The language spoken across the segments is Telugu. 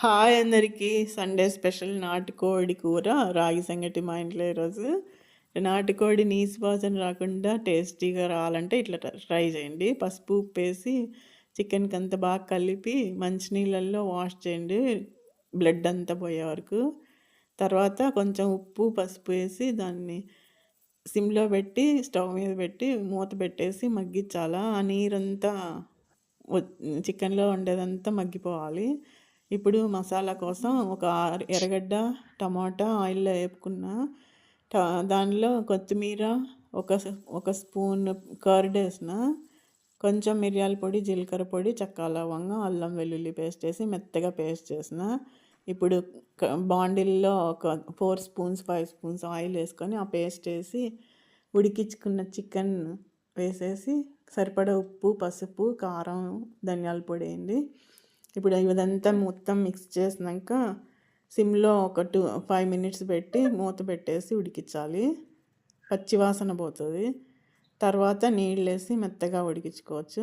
హాయ్ అందరికీ. సండే స్పెషల్ నాటుకోడి కూర రాగి సంగటి మా ఇంట్లో ఈరోజు. నాటుకోడి నీసు వాసన రాకుండా టేస్టీగా రావాలంటే ఇట్లా ట్రై చేయండి. పసుపు ఉప్పు వేసి చికెన్కి అంతా బాగా కలిపి మంచినీళ్ళల్లో వాష్ చేయండి. బ్లడ్ అంతా పోయే వరకు. తర్వాత కొంచెం ఉప్పు పసుపు వేసి దాన్ని సిమ్లో పెట్టి స్టవ్ మీద పెట్టి మూత పెట్టేసి మగ్గించాలా. ఆ నీరంతా చికెన్లో ఉండేదంతా మగ్గిపోవాలి. ఇప్పుడు మసాలా కోసం ఒక ఎర్రగడ్డ టమాటా ఆయిల్లో వేపుకున్న దానిలో కొత్తిమీర ఒక ఒక స్పూన్ కర్డ్ వేసిన కొంచెం మిరియాల పొడి జీలకర్ర పొడి చక్కా లవంగ అల్లం వెల్లుల్లి పేస్ట్ వేసి మెత్తగా పేస్ట్ చేసిన. ఇప్పుడు బాండిల్లో ఒక four spoons five spoons oil వేసుకొని ఆ పేస్ట్ వేసి ఉడికించుకున్న చికెన్ వేసేసి సరిపడా ఉప్పు పసుపు కారం ధనియాల పొడి వేయండి. ఇప్పుడు ఇదంతా మొత్తం మిక్స్ చేసినాక సిమ్లో ఒక టూ ఫైవ్ మినిట్స్ పెట్టి మూత పెట్టేసి ఉడికించాలి. పచ్చివాసన పోతుంది. తర్వాత నీళ్ళు వేసి మెత్తగా ఉడికించుకోవచ్చు.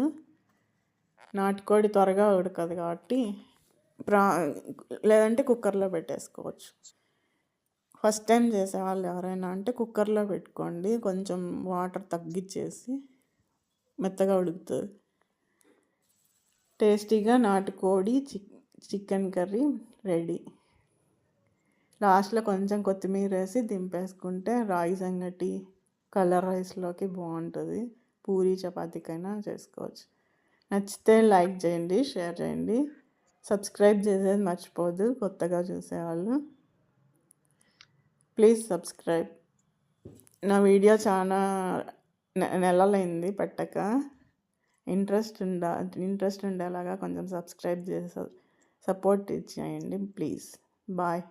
నాటుకోడి త్వరగా ఉడకదు కాబట్టి ప్రా లేదంటే కుక్కర్లో పెట్టేసుకోవచ్చు. ఫస్ట్ టైం చేసేవాళ్ళు ఎవరైనా అంటే కుక్కర్లో పెట్టుకోండి. కొంచెం వాటర్ తగ్గించేసి మెత్తగా ఉడుకుతుంది. టేస్టీగా నాటుకోడి చిక్ చికెన్ కర్రీ రెడీ. లాస్ట్లో కొంచెం కొత్తిమీర వేసి దింపేసుకుంటే రాగి సంగటి కలర్ రైస్లోకి బాగుంటుంది. పూరి చపాతీకైనా చేసుకోవచ్చు. నచ్చితే లైక్ చేయండి షేర్ చేయండి. సబ్స్క్రైబ్ చేసేది మర్చిపోదు కొత్తగా చూసేవాళ్ళు. Please subscribe. నా వీడియో చాలా నెలలైంది పెట్టక. ఇంట్రెస్ట్ ఉండ ఇంట్రెస్ట్ ఉండేలాగా కొంచెం సబ్స్క్రైబ్ చేసి సపోర్ట్ ఇచ్చేయండి ప్లీజ్ బాయ్